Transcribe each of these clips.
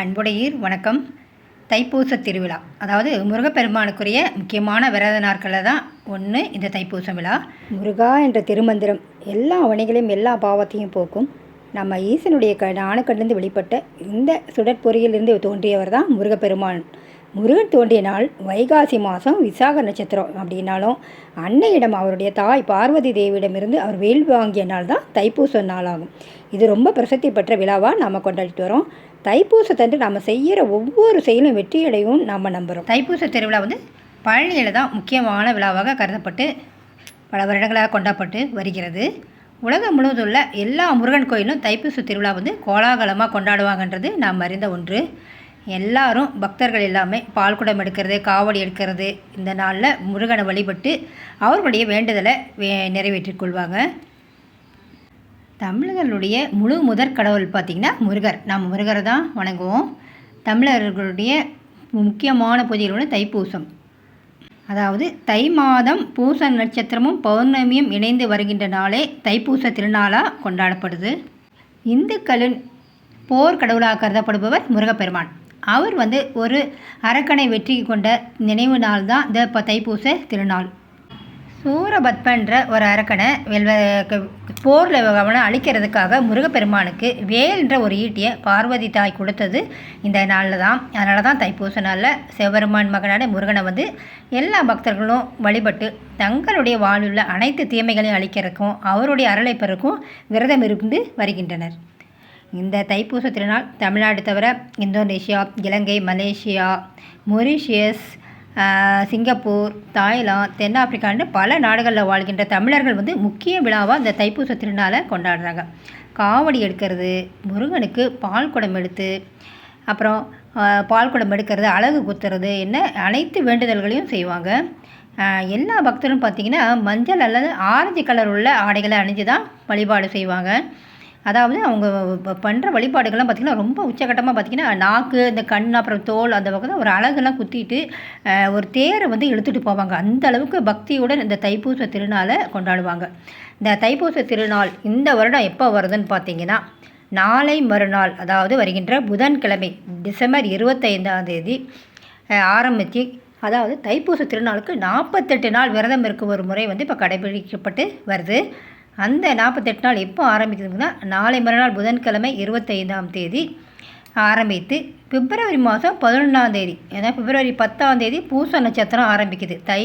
அன்புடையீர் வணக்கம். தைப்பூச திருவிழா. அதாவது முருகப்பெருமானுக்குரிய முக்கியமான விரத நாட்களில் தான் ஒன்று இந்த தைப்பூச விழா. முருகா என்ற திருமந்திரம் எல்லா வணிகளையும் எல்லா பாவத்தையும் போக்கும். நம்ம ஈசனுடைய க ஞானக்கண்ணிலிருந்து வெளிப்பட்ட இந்த சுடற்பொறியிலிருந்து தோன்றியவர் தான் முருகப்பெருமான். முருகன் தோன்றிய நாள் வைகாசி மாதம் விசாக நட்சத்திரம் அப்படின்னாலும் அன்னையிடம் அவருடைய தாய் பார்வதி தேவியிடமிருந்து அவர் வேல் வாங்கிய நாள் தான் தைப்பூச நாளாகும். இது ரொம்ப பிரசித்தி பெற்ற விழாவாக நாம் கொண்டாடிட்டு வரோம். தைப்பூசத்தன்று நம்ம செய்கிற ஒவ்வொரு செயலும் வெற்றியடையும் நாம் நம்புகிறோம் தைப்பூச திருவிழா வந்து பழனியில் தான் முக்கியமான விழாவாக கருதப்பட்டு பல வருடங்களாக கொண்டாடப்பட்டு வருகிறது. உலகம் முழுவதும் உள்ள எல்லா முருகன் கோயிலும் தைப்பூச திருவிழா வந்து கோலாகலமாக கொண்டாடுவாங்கன்றது நாம் அறிந்த ஒன்று. எல்லாரும் பக்தர்கள் எல்லாமே பால் குடம் எடுக்கிறது காவடி எடுக்கிறது இந்த நாளில் முருகனை வழிபட்டு அவர்களுடைய வேண்டுதலை வே நிறைவேற்றிக் கொள்வாங்க. தமிழர்களுடைய முழு முதற் கடவுள் பார்த்திங்கன்னா முருகர். நாம் முருகரை தான் வணங்குவோம். தமிழர்களுடைய முக்கியமான பூஜைகள் ஒன்று தைப்பூசம். அதாவது தை மாதம் பூச நட்சத்திரமும் பௌர்ணமியும் இணைந்து வருகின்ற நாளே தைப்பூச திருநாளாக கொண்டாடப்படுது. இந்துக்களின் போர் கடவுளாக கருதப்படுபவர் முருகப்பெருமான். அவர் வந்து ஒரு அரக்கனை வெற்றி கொண்ட நினைவு நாள் தான் இந்த இப்போ தைப்பூச திருநாள். சூரபத்மன்ற ஒரு அரக்கனை வெல்வ போரில் அவனை அழிக்கிறதுக்காக முருகப்பெருமானுக்கு வேல்ன்ற ஒரு ஈட்டியை பார்வதி தாய் கொடுத்தது இந்த நாளில் தான் அதனால தான் தைப்பூச நாளில் சிவபெருமான் மகனான முருகனை வந்து எல்லா பக்தர்களும் வழிபட்டு தங்களுடைய வாழ்வில் அனைத்து தீமைகளையும் அழிக்கிறதுக்கும் அவருடைய அருளை பெருக்கும் விரதம் இருந்து வருகின்றனர். இந்த தைப்பூச திருநாள் தமிழ்நாடு தவிர Indonesia Ilangai Malaysia Mauritius Singapore Thailand தென்னாப்பிரிக்கான்னு பல நாடுகளில் வாழ்கின்ற தமிழர்கள் வந்து முக்கிய விழாவாக இந்த தைப்பூச திருநாளை கொண்டாடுறாங்க. காவடி எடுக்கிறது முருகனுக்கு பால் குடம் எடுத்து அப்புறம் பால் குடம் எடுக்கிறது அழகு குத்துறது என்ன அனைத்து வேண்டுதல்களையும் செய்வாங்க. எல்லா பக்தரும் பார்த்திங்கன்னா மஞ்சள் அல்லது ஆரஞ்சு கலர் உள்ள ஆடைகளை அணிஞ்சு தான் வழிபாடு செய்வாங்க. அதாவது அவங்க பண்ணுற வழிபாடுகள்லாம் பார்த்திங்கன்னா ரொம்ப உச்சகட்டமாக பார்த்திங்கன்னா நாக்கு இந்த கண் அப்புறம் தோல் அந்த பக்கம் ஒரு அழகெல்லாம் குத்திட்டு ஒரு தேரை வந்து இழுத்துட்டு போவாங்க. அந்த அளவுக்கு பக்தியுடன் இந்த தைப்பூச திருநாளை கொண்டாடுவாங்க. இந்த தைப்பூச திருநாள் இந்த வருடம் எப்போ வருதுன்னு பார்த்தீங்கன்னா நாளை மறுநாள் அதாவது வருகின்ற புதன்கிழமை டிசம்பர் இருபத்தைந்தாம் தேதி ஆரம்பித்து அதாவது தைப்பூச திருநாளுக்கு நாற்பத்தெட்டு நாள் விரதம் இருக்கும் ஒரு முறை வந்து இப்போ கடைபிடிக்கப்பட்டு வருது. அந்த நாற்பத்தெட்டு நாள் எப்போ ஆரம்பிக்குதுன்னா நாளை மறுநாள் புதன்கிழமை இருபத்தைந்தாம் தேதி ஆரம்பித்து பிப்ரவரி மாதம் பதினொன்றாம் தேதி ஏன்னா பிப்ரவரி பத்தாம் தேதி பூச நட்சத்திரம் ஆரம்பிக்குது. தை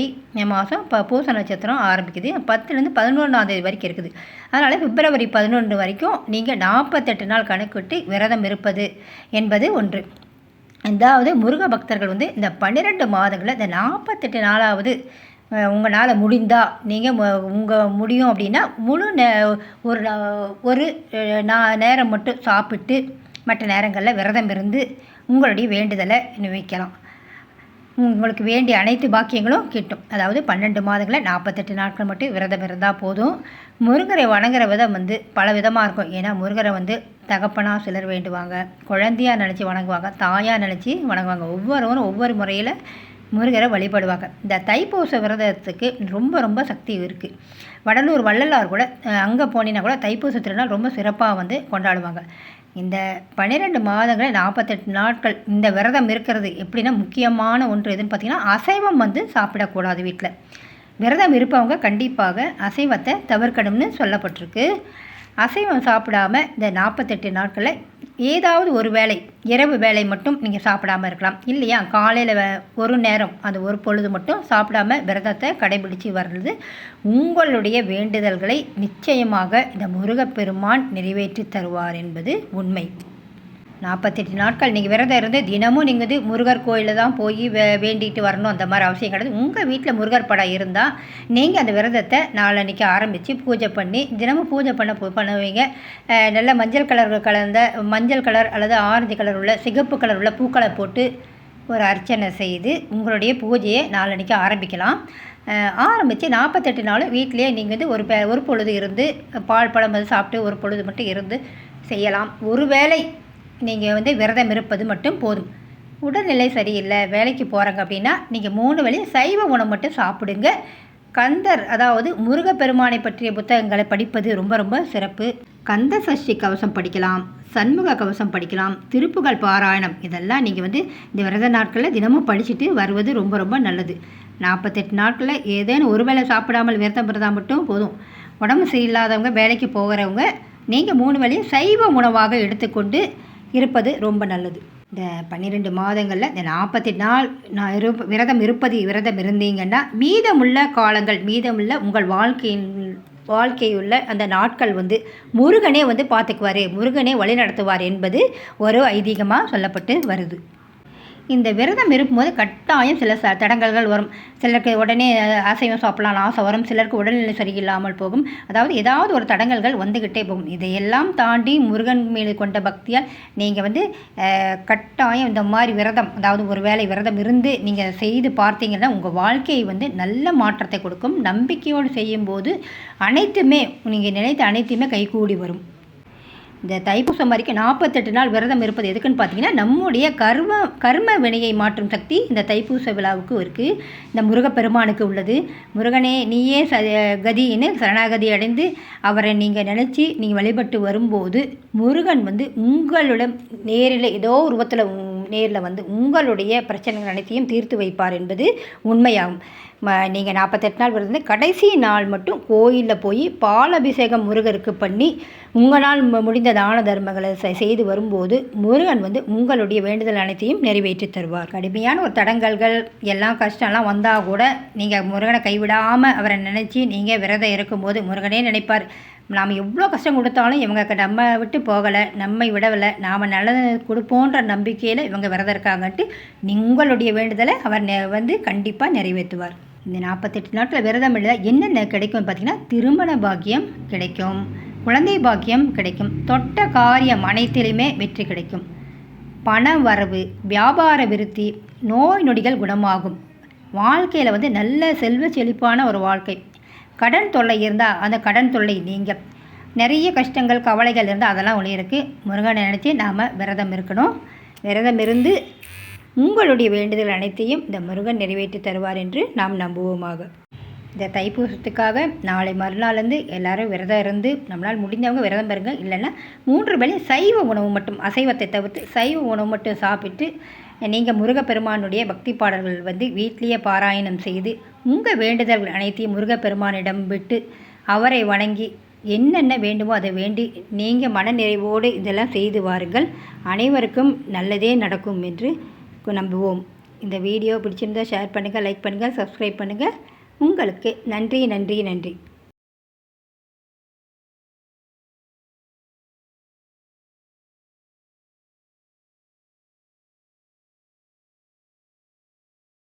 மாதம் ப பூச நட்சத்திரம் ஆரம்பிக்குது. பத்துலேருந்து பதினொன்றாம் தேதி வரைக்கும் இருக்குது. அதனால் பிப்ரவரி பதினொன்று வரைக்கும் நீங்கள் நாற்பத்தெட்டு நாள் கணக்கிட்டு விரதம் இருப்பது என்பது ஒன்று. அதாவது முருக பக்தர்கள் வந்து இந்த பன்னிரெண்டு மாதங்களில் இந்த நாற்பத்தெட்டு நாளாவது உங்களால் முடிந்தால் நீங்கள் உங்கள் முடியும் அப்படின்னா முழு நே ஒரு ஒரு நா நேரம் மட்டும் சாப்பிட்டு மற்ற நேரங்களில் விரதம் இருந்து உங்களுடைய வேண்டுதலை வைக்கலாம் உங்களுக்கு வேண்டிய அனைத்து பாக்கியங்களும் கிட்டும். அதாவது பன்னெண்டு மாதங்களில் நாற்பத்தெட்டு நாட்கள் மட்டும் விரதம் இருந்தால் போதும். முருகரை வணங்குற விதம் வந்து பல விதமாக இருக்கும். ஏன்னா முருகரை வந்து தகப்பனாக சிலர் வேண்டுவாங்க. குழந்தையாக நினச்சி வணங்குவாங்க தாயாக நினச்சி வணங்குவாங்க. ஒவ்வொருவரும் ஒவ்வொரு முறையில் முருகரை வழிபடுவாங்க. இந்த தைப்பூச விரதத்துக்கு ரொம்ப ரொம்ப சக்தி இருக்குது வடலூர் வள்ளலார் கூட அங்கே போனீங்கன்னா கூட தைப்பூச திருநாள் ரொம்ப சிறப்பாக வந்து கொண்டாடுவாங்க. இந்த பன்னிரெண்டு மாதங்களில் நாற்பத்தெட்டு நாட்கள் இந்த விரதம் இருக்கிறது எப்படின்னா முக்கியமான ஒன்று எதுன்னு பார்த்திங்கன்னா அசைவம் வந்து சாப்பிடக்கூடாது வீட்டில் விரதம் இருப்பவங்க கண்டிப்பாக அசைவத்தை தவிர்க்கணும்னு சொல்லப்பட்டிருக்கு. அசைவம் சாப்பிடாம இந்த நாற்பத்தெட்டு நாட்களில் ஏதாவது ஒரு வேலை இரவு வேலை மட்டும் நீங்கள் சாப்பிடாமல் இருக்கலாம். இல்லையா? காலையில் ஒரு நேரம் அந்த ஒரு பொழுது மட்டும் சாப்பிடாம விரதத்தை கடைபிடித்து வர்றது உங்களுடைய வேண்டுதல்களை நிச்சயமாக இந்த முருகப்பெருமான் நிறைவேற்றி தருவார் என்பது உண்மை. நாற்பத்தெட்டு நாட்கள் நீங்கள் விரதம் இருந்து தினமும் நீங்கள் வந்து முருகர் கோயிலில் தான் போய் வே வேண்டிட்டு வரணும் அந்த மாதிரி அவசியம் கிடையாது. உங்கள் வீட்டில் முருகர் படம் இருந்தால் நீங்கள் அந்த விரதத்தை நாளன்னைக்கு ஆரம்பித்து பூஜை பண்ணி தினமும் பூஜை பண்ண பண்ணுவீங்க. நல்ல மஞ்சள் கலர் கலந்த மஞ்சள் கலர் அல்லது ஆரஞ்சு கலர் உள்ள சிகப்பு கலர் உள்ள பூக்களை போட்டு ஒரு அர்ச்சனை செய்து உங்களுடைய பூஜையை நாளன்னைக்கு ஆரம்பிக்கலாம். ஆரம்பித்து நாற்பத்தெட்டு நாள் வீட்டிலே நீங்கள் வந்து ஒரு ஒரு பொழுது இருந்து பால் பழம் வந்து சாப்பிட்டு ஒரு பொழுது மட்டும் இருந்து செய்யலாம். ஒரு வேளை நீங்கள் வந்து விரதம் இருப்பது மட்டும் போதும். உடல்நிலை சரியில்லை வேலைக்கு போகிறாங்க அப்படின்னா நீங்கள் மூணு வேளையும் சைவ உணவு மட்டும் சாப்பிடுங்க. கந்தர் அதாவது முருகப்பெருமானை பற்றிய புத்தகங்களை படிப்பது ரொம்ப ரொம்ப சிறப்பு. கந்த சஷ்டி கவசம் படிக்கலாம் சண்முக கவசம் படிக்கலாம் திருப்புகழ் பாராயணம் இதெல்லாம் நீங்கள் வந்து இந்த விரத நாட்களில் தினமும் படிச்சுட்டு வருவது ரொம்ப ரொம்ப நல்லது. நாற்பத்தெட்டு நாட்களில் ஏதேனும் ஒரு வேளை சாப்பிடாமல் விரதம் இருந்தால் மட்டும் போதும். உடம்பு சரியில்லாதவங்க வேலைக்கு போகிறவங்க நீங்கள் மூணு வேளையும் சைவ உணவாக எடுத்துக்கொண்டு இருப்பது ரொம்ப நல்லது. இந்த பன்னிரெண்டு மாதங்களில் இந்த நாற்பத்தி நாள் நான் இரு விரதம் இருப்பது விரதம் இருந்தீங்கன்னா மீதமுள்ள காலங்கள் மீதமுள்ள உங்கள் வாழ்க்கையின் வாழ்க்கையுள்ள அந்த நாட்கள் வந்து முருகனே வந்து பார்த்துக்குவார் முருகனே வழி நடத்துவார் என்பது ஒரு ஐதீகமாக சொல்லப்பட்டு வருது. இந்த விரதம் இருக்கும்போது கட்டாயம் சில ச தடங்கல்கள் வரும். சிலருக்கு உடனே அசைவம் சாப்பிடலாம் ஆசை வரும். சிலருக்கு உடல்நிலை சரியில்லாமல் போகும். அதாவது ஏதாவது ஒரு தடங்கல்கள் வந்துக்கிட்டே போகும். இதையெல்லாம் தாண்டி முருகன் மீது கொண்ட பக்தியால் நீங்கள் வந்து கட்டாயம் இந்த மாதிரி விரதம் அதாவது ஒரு வேலை விரதம் இருந்து நீங்கள் செய்து பார்த்தீங்கன்னா உங்கள் வாழ்க்கையை வந்து நல்ல மாற்றத்தை கொடுக்கும். நம்பிக்கையோடு செய்யும்போது அனைத்துமே நீங்கள் நினைத்த அனைத்துமே கைகூடி வரும். இந்த தைப்பூசம் வரைக்கும் நாற்பத்தெட்டு நாள் விரதம் இருப்பது எதுக்குன்னு பார்த்தீங்கன்னா நம்முடைய கர்ம கர்ம வினையை மாற்றும் சக்தி இந்த தைப்பூச விழாவுக்கு இருக்குது இந்த முருகப்பெருமானுக்கு உள்ளது. முருகனே நீயே ச கதின்னு சரணாகதி அடைந்து அவரை நீங்கள் நினச்சி நீங்கள் வழிபட்டு வரும்போது முருகன் வந்து உங்களிடம் நேரில் ஏதோ உருவத்தில் நேரில் வந்து உங்களுடைய பிரச்சனைகள் அனைத்தையும் தீர்த்து வைப்பார் என்பது உண்மையாகும். நீங்கள் நாற்பத்தெட்டு நாள் விரதம் கடைசி நாள் மட்டும் கோயிலில் போய் பால் அபிஷேகம் முருகருக்கு பண்ணி உங்களால் முடிந்த தான தர்மங்களை செய்து வரும்போது முருகன் வந்து உங்களுடைய வேண்டுதல் அனைத்தையும் நிறைவேற்றி தருவார். கடுமையான ஒரு தடங்கல்கள் எல்லாம் கஷ்டம்லாம் வந்தால் கூட நீங்கள் முருகனை கைவிடாமல் அவரை நினச்சி நீங்கள் விரதம் இருக்கும்போது முருகனே நினைப்பார் நாம் எவ்வளோ கஷ்டம் கொடுத்தாலும் இவங்க நம்ம விட்டு போகலை நம்மை விடவில்லை. நாம் நல்லது கொடுப்போன்ற நம்பிக்கையில் இவங்க விரதம் இருக்காங்கன்ட்டு உங்களுடைய வேண்டுதலை அவர் வந்து கண்டிப்பாக நிறைவேற்றுவார். இந்த நாற்பத்தெட்டு நாட்டில் விரதம் எழுத என்னென்ன கிடைக்கும் பார்த்திங்கன்னா திருமண பாக்கியம் கிடைக்கும் குழந்தை பாக்கியம் கிடைக்கும் தொட்ட காரியம் அனைத்திலுமே வெற்றி கிடைக்கும். பண வரவு வியாபார விருத்தி நோய் நொடிகள் குணமாகும். வாழ்க்கையில் வந்து நல்ல செல்வ செழிப்பான ஒரு வாழ்க்கை. கடன் தொல்லை இருந்தால் அந்த கடன் தொல்லை நீங்கள் நிறைய கஷ்டங்கள் கவலைகள் இருந்தால் அதெல்லாம் ஒளி இருக்குது முருகனை நினச்சி நாம் விரதம் இருக்கணும். விரதம் இருந்து உங்களுடைய வேண்டுதல் அனைத்தையும் இந்த முருகன் நிறைவேற்றி தருவார் என்று நாம் நம்புவோமாக. இந்த தைப்பூசத்துக்காக நாளை மறுநாள்லேருந்து எல்லாரும் விரதம் இருந்து நம்மளால் முடிஞ்சவங்க விரதம் இருங்க. இல்லைன்னா மூன்று வேலை சைவ உணவு மட்டும் அசைவத்தை தவிர்த்து சைவ உணவு மட்டும் சாப்பிட்டு நீங்கள் முருகப்பெருமானுடைய பக்தி பாடல்கள் வந்து வீட்லேயே பாராயணம் செய்து உங்கள் வேண்டுதல்கள் அனைத்தையும் முருகப்பெருமானிடம் விட்டு அவரை வணங்கி என்னென்ன வேண்டுமோ அதை வேண்டி நீங்கள் மனநிறைவோடு இதெல்லாம் செய்து வாருங்கள். அனைவருக்கும் நல்லதே நடக்கும் என்று நம்புவோம். இந்த வீடியோ பிடிச்சிருந்தால் ஷேர் பண்ணுங்கள் லைக் பண்ணுங்கள் சப்ஸ்கிரைப் பண்ணுங்கள் உங்களுக்கு நன்றி நன்றி நன்றி.